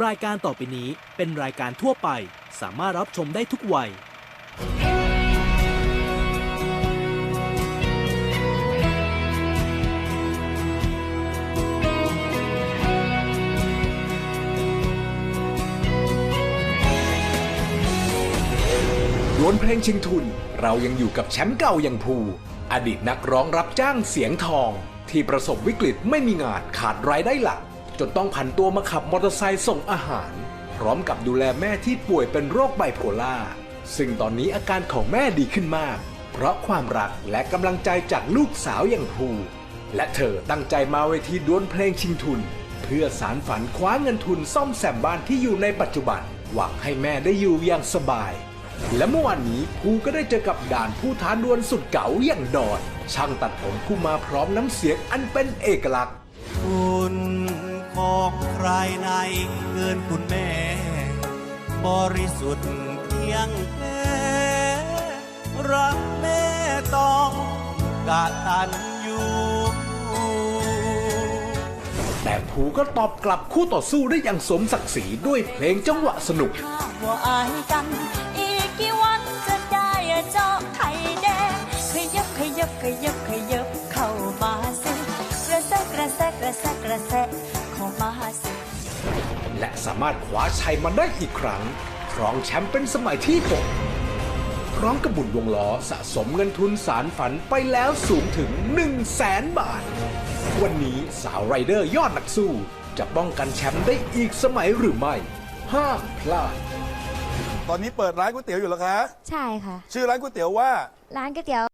รายการต่อไปนี้เป็นรายการทั่วไป สามารถรับชมได้ทุกวัย ดวลเพลงชิงทุน เรายังอยู่กับแชมป์เก่าอย่างภู อดีตนักร้องรับจ้างเสียงทอง ที่ประสบวิกฤตไม่มีงานขาดรายได้หลัก จนต้องผันตัวมาขับมอเตอร์ไซค์ส่งอาหาร พร้อมกับดูแลแม่ที่ป่วยเป็นโรคไบโพล่าซึ่งตอนนี้อาการของแม่ดีขึ้นมาก เพราะความรักและกำลังใจจากลูกสาวอย่างภูและเธอตั้งใจมาเวทีดวลเพลงชิงทุน เพื่อสารฝันคว้าเงินทุนซ่อมแซมบ้านที่อยู่ในปัจจุบัน หวังให้แม่ได้อยู่อย่างสบาย และเมื่อวานนี้ภูก็ได้เจอกับด่านผู้ท้าดวลสุดเก๋าอย่างดอนช่างตัดผมผู้มาพร้อมน้ำเสียงอันเป็นเอกลักษณ์คุณ ของใครในเกินคุณแม่ บริสุทธิ์เพียงแค่รักแม่ต้องกะตันอยู่แต่ภูก็ตอบกลับคู่ต่อสู้ได้อย่างสมศักดิ์ศรีด้วยเพลงจังหวะสนุก ว่าอายกัน อีกกี่วันจะได้เจาะไข่แดงขยับขยับขยับขยับเข้ามาสิกระแสกกระแสกกระแสกกระแส เข้ามาสิและสามารถคว้าชัยมาได้อีกครั้ง ครองแชมป์เป็นสมัยที่6พร้อมกับบุญวงล้อสะสมเงินทุนสารฝันไปแล้วสูงถึง 1 0 0 0 0แสนบาท วันนี้สาวไรเดอร์ยอดนักสู้ จะป้องกันแชมป์ได้อีกสมัยหรือไม่ ห้ามพลาด ตอนนี้เปิดร้านก๋วยเตี๋ยวอยู่แล้วคะ ใช่ค่ะ ชื่อร้านก๋วยเตี๋ยวว่า ร้านก๋วยเตี๋ยว